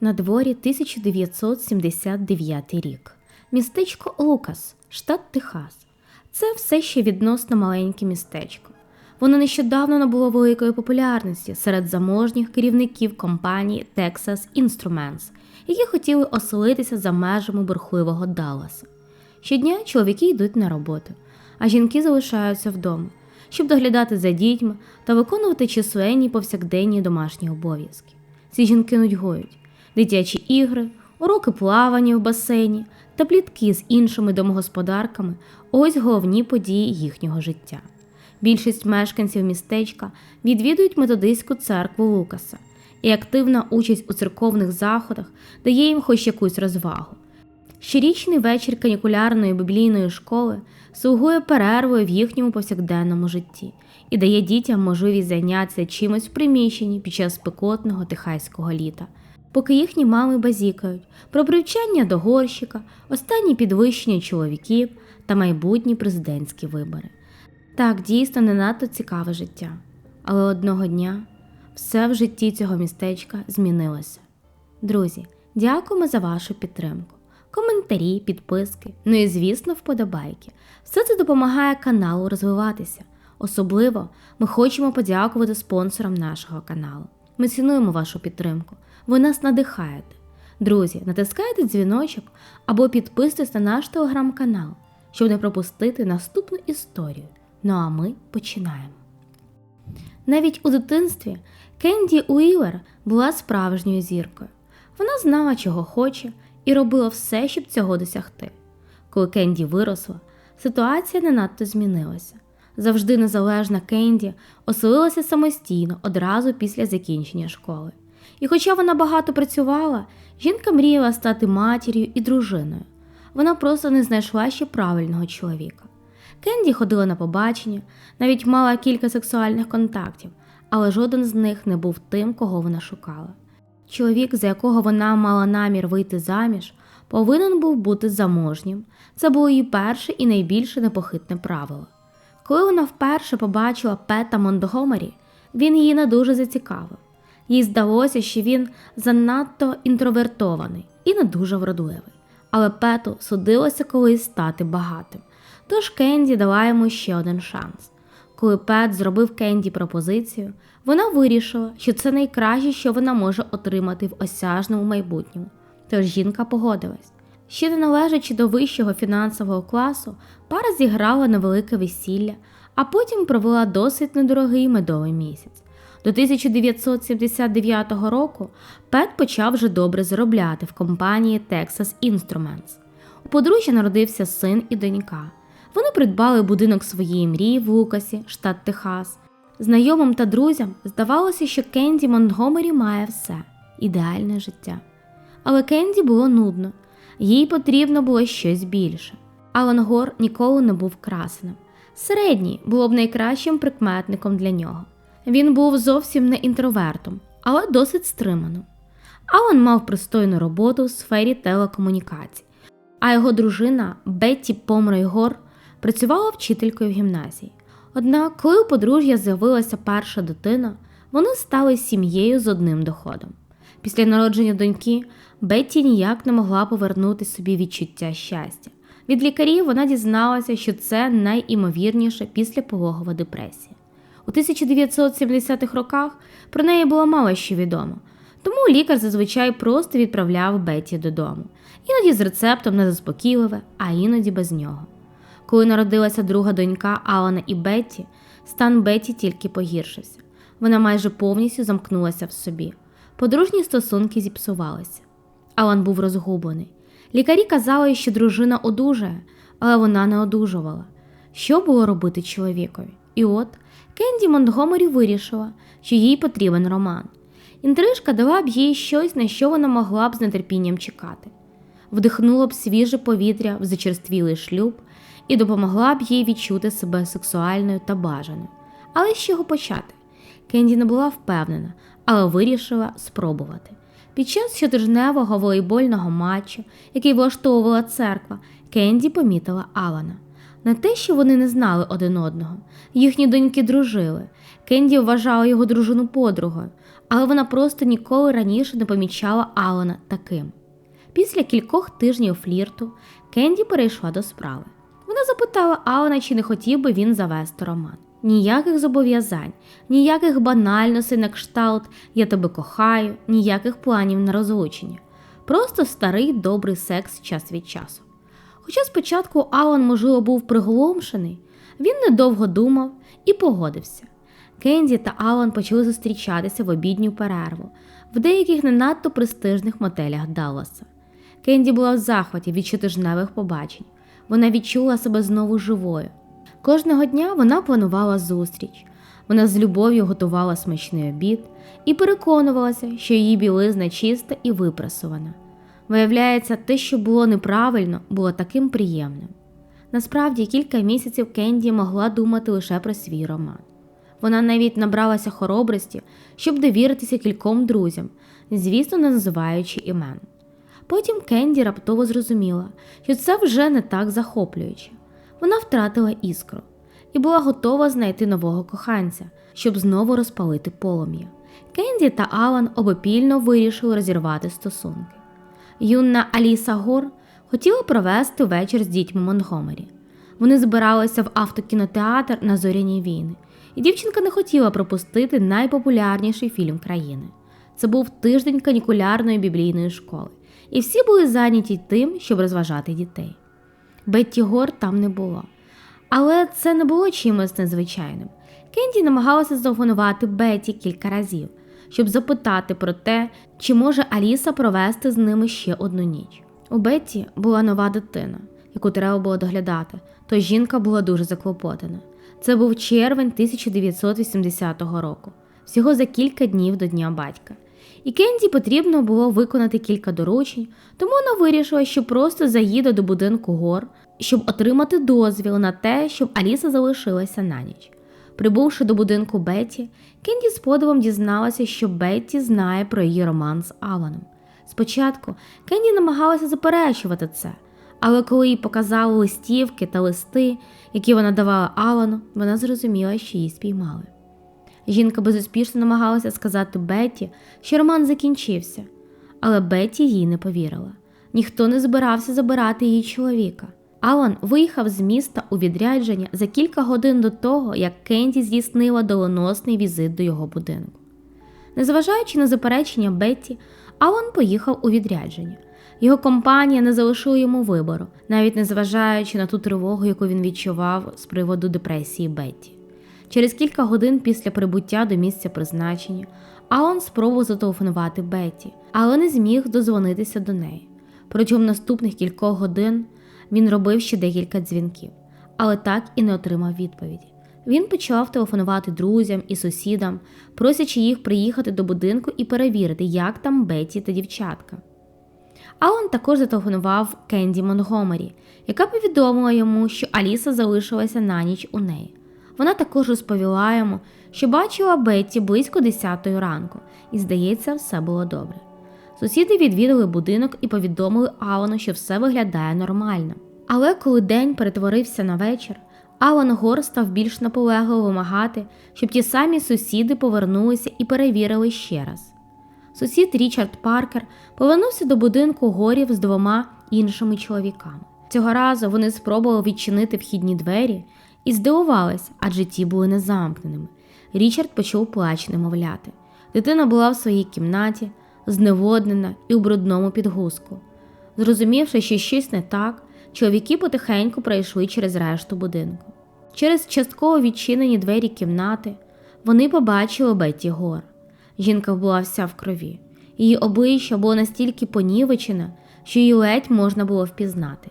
На дворі 1979 рік. Містечко Лукас, штат Техас. Це все ще відносно маленьке містечко. Воно нещодавно набуло великої популярності серед заможніх керівників компанії Texas Instruments, які хотіли оселитися за межами бурхливого Далласа. Щодня чоловіки йдуть на роботу, а жінки залишаються вдома, щоб доглядати за дітьми та виконувати численні повсякденні домашні обов'язки. Ці жінки нудьгують дитячі ігри, уроки плавання в басейні та плітки з іншими домогосподарками ось головні події їхнього життя. Більшість мешканців містечка відвідують методистську церкву Лукаса, і активна участь у церковних заходах дає їм хоч якусь розвагу. Щорічний вечір канікулярної біблійної школи слугує перервою в їхньому повсякденному житті і дає дітям можливість зайнятися чимось в приміщенні під час спекотного техаського літа, поки їхні мами базікають про привчання до горщика, останні підвищення чоловіків та майбутні президентські вибори. Так, дійсно не надто цікаве життя. Але одного дня все в житті цього містечка змінилося. Друзі, дякуємо за вашу підтримку. Коментарі, підписки, ну і, звісно, вподобайки. Все це допомагає каналу розвиватися. Особливо ми хочемо подякувати спонсорам нашого каналу. Ми цінуємо вашу підтримку. Ви нас надихаєте. Друзі, натискайте дзвіночок або підписуйтесь на наш телеграм-канал, щоб не пропустити наступну історію. Ну а ми починаємо. Навіть у дитинстві Кенді Уілер була справжньою зіркою. Вона знала, чого хоче, і робила все, щоб цього досягти. Коли Кенді виросла, ситуація не надто змінилася. Завжди незалежна Кенді оселилася самостійно одразу після закінчення школи. І хоча вона багато працювала, жінка мріяла стати матір'ю і дружиною. Вона просто не знайшла ще правильного чоловіка. Кенді ходила на побачення, навіть мала кілька сексуальних контактів, але жоден з них не був тим, кого вона шукала. Чоловік, за якого вона мала намір вийти заміж, повинен був бути заможнім. Це було її перше і найбільше непохитне правило. Коли вона вперше побачила Пета Монтгомері, він її не дуже зацікавив. Їй здалося, що він занадто інтровертований і не дуже вродливий. Але Пету судилося колись стати багатим. Тож Кенді дала йому ще один шанс. Коли Пет зробив Кенді пропозицію, вона вирішила, що це найкраще, що вона може отримати в осяжному майбутньому. Тож жінка погодилась. Ще не належачи до вищого фінансового класу, пара зіграла невелике весілля, а потім провела досить недорогий медовий місяць. До 1979 року Пет почав вже добре заробляти в компанії Texas Instruments. У подружжя народився син і донька. Вони придбали будинок своєї мрії в Лукасі, штат Техас. Знайомим та друзям здавалося, що Кенді Монтгомері має все ідеальне життя. Але Кенді було нудно, їй потрібно було щось більше. Алан Гор ніколи не був красеним. Середній було б найкращим прикметником для нього. Він був зовсім не інтровертом, але досить стриманим. Алан мав пристойну роботу в сфері телекомунікацій, а його дружина Бетті Помрой Гор працювала вчителькою в гімназії. Однак, коли у подружжя з'явилася перша дитина, вони стали сім'єю з одним доходом. Після народження доньки Бетті ніяк не могла повернути собі відчуття щастя. Від лікарів вона дізналася, що це найімовірніше післяпологова депресія. У 1970-х роках про неї було мало що відомо, тому лікар зазвичай просто відправляв Бетті додому, іноді з рецептом на заспокійливе, а іноді без нього. Коли народилася друга донька Алана і Бетті, стан Бетті тільки погіршився. Вона майже повністю замкнулася в собі. Подружні стосунки зіпсувалися. Алан був розгублений. Лікарі казали, що дружина одужає, але вона не одужувала. Що було робити чоловікові? І от Кенді Монтгомері вирішила, що їй потрібен роман. Інтрижка дала б їй щось, на що вона могла б з нетерпінням чекати, вдихнула б свіже повітря в зачерствілий шлюб і допомогла б їй відчути себе сексуальною та бажаною. Але з чого почати? Кенді не була впевнена, але вирішила спробувати. Під час щотижневого волейбольного матчу, який влаштовувала церква, Кенді помітила Алана. Не те, що вони не знали один одного, їхні доньки дружили. Кенді вважала його дружину подругою, але вона просто ніколи раніше не помічала Алана таким. Після кількох тижнів флірту Кенді перейшла до справи. Вона запитала Алана, чи не хотів би він завести роман. Ніяких зобов'язань, ніяких банальностей на кшталт Я тебе кохаю, ніяких планів на розлучення. Просто старий добрий секс час від часу. Хоча спочатку Алан, можливо, був приголомшений, він недовго думав і погодився. Кенді та Алан почали зустрічатися в обідню перерву в деяких не надто престижних мотелях Далласа. Кенді була в захваті від щотижневих побачень. Вона відчула себе знову живою. Кожного дня вона планувала зустріч. Вона з любов'ю готувала смачний обід і переконувалася, що її білизна чиста і випрасована. Виявляється, те, що було неправильно, було таким приємним. Насправді, кілька місяців Кенді могла думати лише про свій роман. Вона навіть набралася хоробрості, щоб довіритися кільком друзям, звісно, не називаючи імен. Потім Кенді раптово зрозуміла, що це вже не так захоплююче. Вона втратила іскру і була готова знайти нового коханця, щоб знову розпалити полум'я. Кенді та Алан обопільно вирішили розірвати стосунки. Юна Аліса Гор хотіла провести вечір з дітьми Монгомері. Вони збиралися в автокінотеатр на зоряні війни, і дівчинка не хотіла пропустити найпопулярніший фільм країни. Це був тиждень канікулярної біблійної школи, і всі були зайняті тим, щоб розважати дітей. Бетті Гор там не було. Але це не було чимось незвичайним. Кенді намагалася зателефонувати Бетті кілька разів, щоб запитати про те, чи може Аліса провести з ними ще одну ніч. У Бетті була нова дитина, яку треба було доглядати, тож жінка була дуже заклопотана. Це був червень 1980 року, всього за кілька днів до Дня батька. І Кенді потрібно було виконати кілька доручень, тому вона вирішила, що просто заїде до будинку гор, щоб отримати дозвіл на те, щоб Аліса залишилася на ніч. Прибувши до будинку Бетті, Кенді з подивом дізналася, що Бетті знає про її роман з Аланом. Спочатку Кенді намагалася заперечувати це, але коли їй показали листівки та листи, які вона давала Алану, вона зрозуміла, що її спіймали. Жінка безуспішно намагалася сказати Бетті, що роман закінчився, але Бетті їй не повірила. Ніхто не збирався забирати її чоловіка. Алан виїхав з міста у відрядження за кілька годин до того, як Кенді здійснила доленосний візит до його будинку. Незважаючи на заперечення Бетті, Алан поїхав у відрядження. Його компанія не залишила йому вибору, навіть незважаючи на ту тривогу, яку він відчував з приводу депресії Бетті. Через кілька годин після прибуття до місця призначення Алан спробував зателефонувати Бетті, але не зміг дозвонитися до неї. Протягом наступних кількох годин він робив ще декілька дзвінків, але так і не отримав відповіді. Він почав телефонувати друзям і сусідам, просячи їх приїхати до будинку і перевірити, як там Бетті та дівчатка. Алан також зателефонував Кенді Монгомері, яка повідомила йому, що Аліса залишилася на ніч у неї. Вона також розповіла йому, що бачила Бетті близько 10 ранку, і, здається, все було добре. Сусіди відвідали будинок і повідомили Алану, що все виглядає нормально. Але коли день перетворився на вечір, Алан Гор став більш наполегливо вимагати, щоб ті самі сусіди повернулися і перевірили ще раз. Сусід Річард Паркер повернувся до будинку горів з двома іншими чоловіками. Цього разу вони спробували відчинити вхідні двері і здивувались, адже ті були незамкненими. Річард почув плач немовляти. Дитина була в своїй кімнаті, зневоднена і у брудному підгузку. Зрозумівши, що щось не так, чоловіки потихеньку пройшли через решту будинку. Через частково відчинені двері кімнати вони побачили Бетті Гор. Жінка була вся в крові. Її обличчя було настільки понівечене, що її ледь можна було впізнати.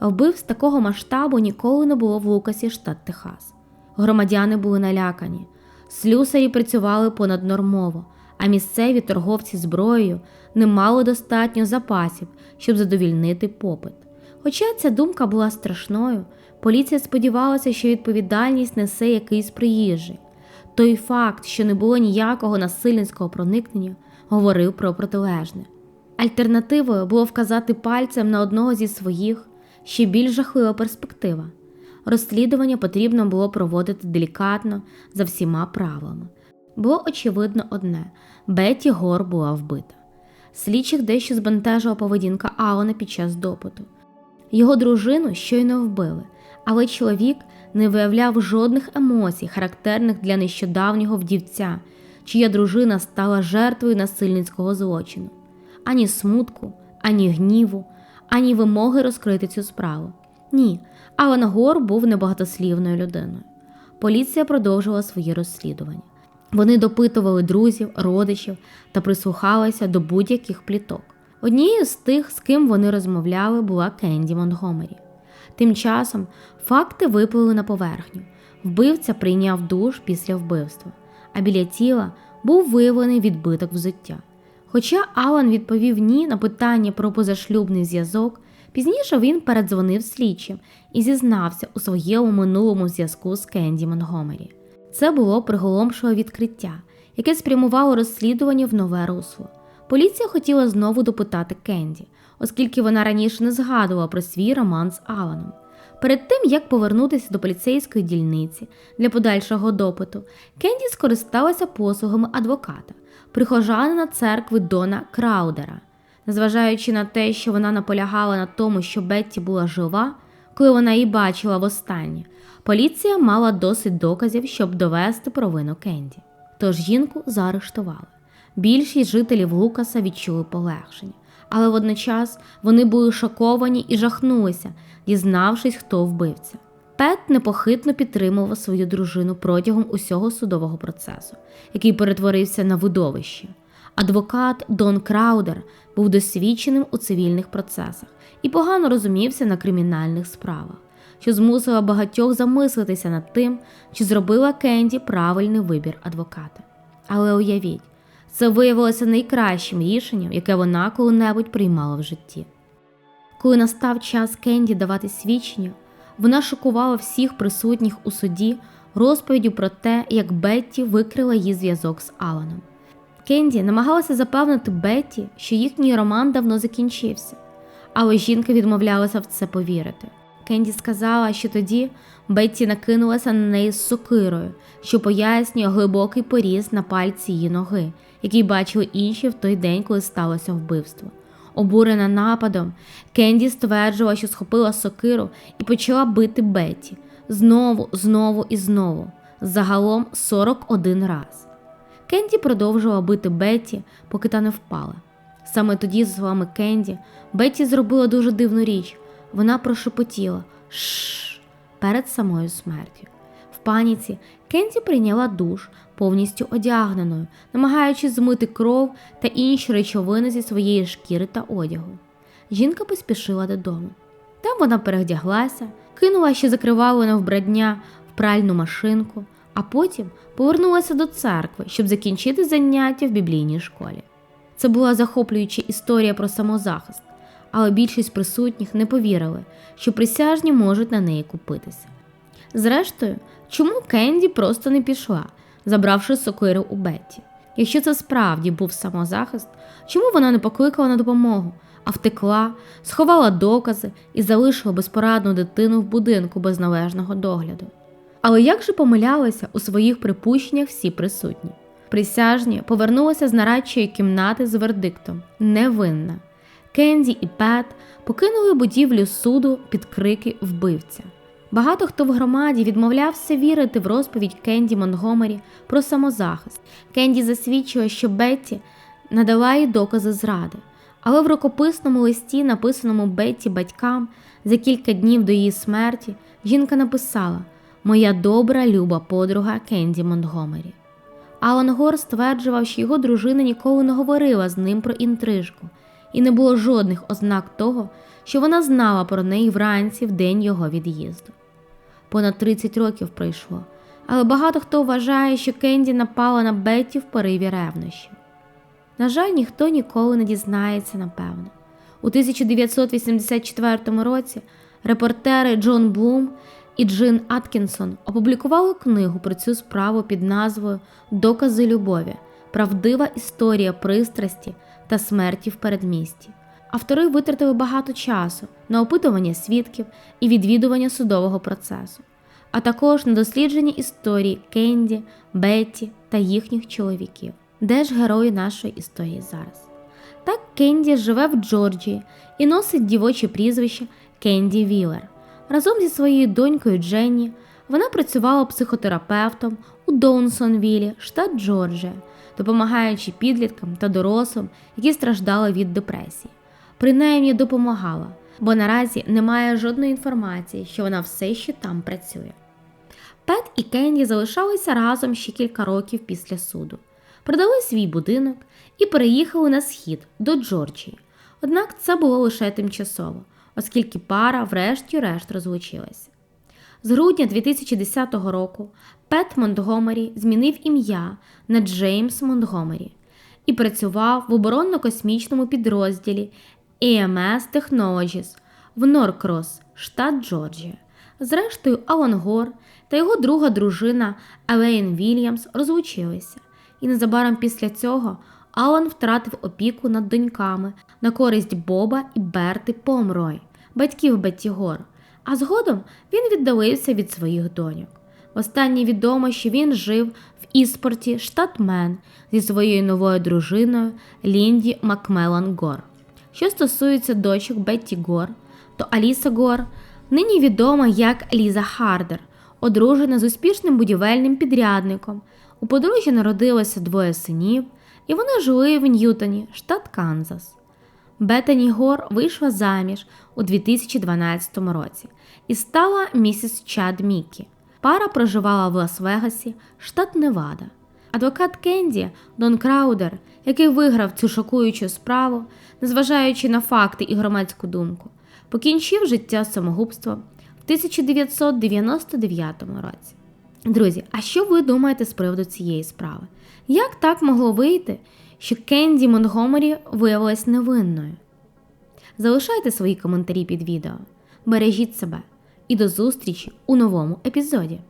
Вбивств такого масштабу ніколи не було в Лукасі, штат Техас. Громадяни були налякані, слюсарі працювали понаднормово, а місцеві торговці зброєю не мали достатньо запасів, щоб задовільнити попит. Хоча ця думка була страшною, поліція сподівалася, що відповідальність несе якийсь приїжджий. Той факт, що не було ніякого насильницького проникнення, говорив про протилежне. Альтернативою було вказати пальцем на одного зі своїх ще більш жахлива перспектива. Розслідування потрібно було проводити делікатно за всіма правилами. Було очевидно одне: Бетті Гор була вбита. Слідчих дещо збентежила поведінка Алана під час допиту. Його дружину щойно вбили, але чоловік не виявляв жодних емоцій, характерних для нещодавнього вдівця, чия дружина стала жертвою насильницького злочину, ані смутку, ані гніву, ані вимоги розкрити цю справу. Ні, Алан Гор був небагатослівною людиною. Поліція продовжувала свої розслідування. Вони допитували друзів, родичів та прислухалися до будь-яких пліток. Однією з тих, з ким вони розмовляли, була Кенді Монтгомері. Тим часом факти виплили на поверхню. Вбивця прийняв душ після вбивства, а біля тіла був виявлений відбиток взуття. Хоча Алан відповів ні на питання про позашлюбний зв'язок, пізніше він передзвонив слідчим і зізнався у своєму минулому зв'язку з Кенді Монгомері. Це було приголомшове відкриття, яке спрямувало розслідування в нове русло. Поліція хотіла знову допитати Кенді, оскільки вона раніше не згадувала про свій роман з Аланом. Перед тим як повернутися до поліцейської дільниці для подальшого допиту, Кенді скористалася послугами адвоката, прихожанина церкви Дона Краудера. Незважаючи на те, що вона наполягала на тому, що Бетті була жива, коли вона її бачила востаннє, поліція мала досить доказів, щоб довести провину Кенді. Тож жінку заарештували. Більшість жителів Лукаса відчули полегшення, але водночас вони були шоковані і жахнулися, дізнавшись, хто вбивця. Пет непохитно підтримував свою дружину протягом усього судового процесу, який перетворився на видовище. Адвокат Дон Краудер був досвідченим у цивільних процесах і погано розумівся на кримінальних справах, що змусило багатьох замислитися над тим, чи зробила Кенді правильний вибір адвоката. Але уявіть, це виявилося найкращим рішенням, яке вона коли-небудь приймала в житті. Коли настав час Кенді давати свідчення, вона шокувала всіх присутніх у суді розповіддю про те, як Бетті викрила її зв'язок з Аланом. Кенді намагалася запевнити Бетті, що їхній роман давно закінчився, але жінка відмовлялася в це повірити. Кенді сказала, що тоді Бетті накинулася на неї з сокирою, що пояснює глибокий поріз на пальці її ноги, який бачили інші в той день, коли сталося вбивство. Обурена нападом, Кенді стверджувала, що схопила сокиру і почала бити Бетті знову, знову і знову, загалом 41 раз. Кенді продовжувала бити Бетті, поки та не впала. Саме тоді, за словами Кенді, Бетті зробила дуже дивну річ. Вона прошепотіла шш перед самою смертю. В паніці Кенді прийняла душ повністю одягненою, намагаючись змити кров та інші речовини зі своєї шкіри та одягу. Жінка поспішила додому. Там вона перевдяглася, кинула ще закривавлене вбрання в пральну машинку, а потім повернулася до церкви, щоб закінчити заняття в біблійній школі. Це була захоплююча історія про самозахист, але більшість присутніх не повірили, що присяжні можуть на неї купитися. Зрештою, чому Кенді просто не пішла, забравши сокиру у Бетті? Якщо це справді був самозахист, чому вона не покликала на допомогу, а втекла, сховала докази і залишила безпорадну дитину в будинку без належного догляду? Але як же помилялися у своїх припущеннях всі присутні? Присяжні повернулися з нарадчої кімнати з вердиктом невинна. Кенді і Пет покинули будівлю суду під крики вбивця. Багато хто в громаді відмовлявся вірити в розповідь Кенді Монгомері про самозахист. Кенді засвідчує, що Бетті надала їй докази зради, але в рукописному листі, написаному Бетті батькам за кілька днів до її смерті, жінка написала Моя добра люба подруга Кенді Монтгомері. Алан Гор стверджував, що його дружина ніколи не говорила з ним про інтрижку, і не було жодних ознак того, що вона знала про неї вранці в день його від'їзду. Понад 30 років пройшло, але багато хто вважає, що Кенді напала на Бетті в пориві ревнощів. На жаль, ніхто ніколи не дізнається напевно. У 1984 році репортери Джон Блум і Джин Аткінсон опублікували книгу про цю справу під назвою Докази любові. Правдива історія пристрасті та смерті в передмісті. Автори витратили багато часу на опитування свідків і відвідування судового процесу. а також на дослідження історії Кенді, Бетті та їхніх чоловіків. Де ж герої нашої історії зараз? Так Кенді живе в Джорджії і носить дівоче прізвище Кенді Вілер. Разом зі своєю донькою Дженні вона працювала психотерапевтом у Доунсонвілі, штат Джорджія, допомагаючи підліткам та дорослим, які страждали від депресії. Принаймні допомагала, бо наразі немає жодної інформації, що вона все ще там працює. Пет і Кенді залишалися разом ще кілька років після суду, продали свій будинок і переїхали на схід до Джорджії. Однак це було лише тимчасово, оскільки пара врешті-решт розлучилася. З грудня 2010 року Пет Монтгомері змінив ім'я на Джеймс Монтгомері і працював в оборонно-космічному підрозділі EMS Technologies в Норкрос, штат Джорджія. Зрештою, Алан Гор та його друга дружина Елейн Вільямс розлучилися, і незабаром після цього Алан втратив опіку над доньками на користь Боба і Берти Помрой, батьків Бетті Гор, а згодом він віддалився від своїх доньок. Останнє відомо, що він жив в Іспорті, штат Мен, зі своєю новою дружиною Лінді Макмелан Гор. Що стосується дочок Бетті Гор, то Аліса Гор нині відома як Ліза Хардер, одружена з успішним будівельним підрядником. У подружжя народилося двоє синів, і вони жили в Ньютоні, штат Канзас. Бетані Гор вийшла заміж у 2012 році і стала місіс Чад Мікі. Пара проживала в Лас-Вегасі, штат Невада. Адвокат Кенді Дон Краудер, який виграв цю шокуючу справу, незважаючи на факти і громадську думку, покінчив життя самогубством в 1999 році. Друзі, а що ви думаєте з приводу цієї справи? Як так могло вийти, що Кенді Монгомері виявилась невинною? Залишайте свої коментарі під відео, бережіть себе і до зустрічі у новому епізоді.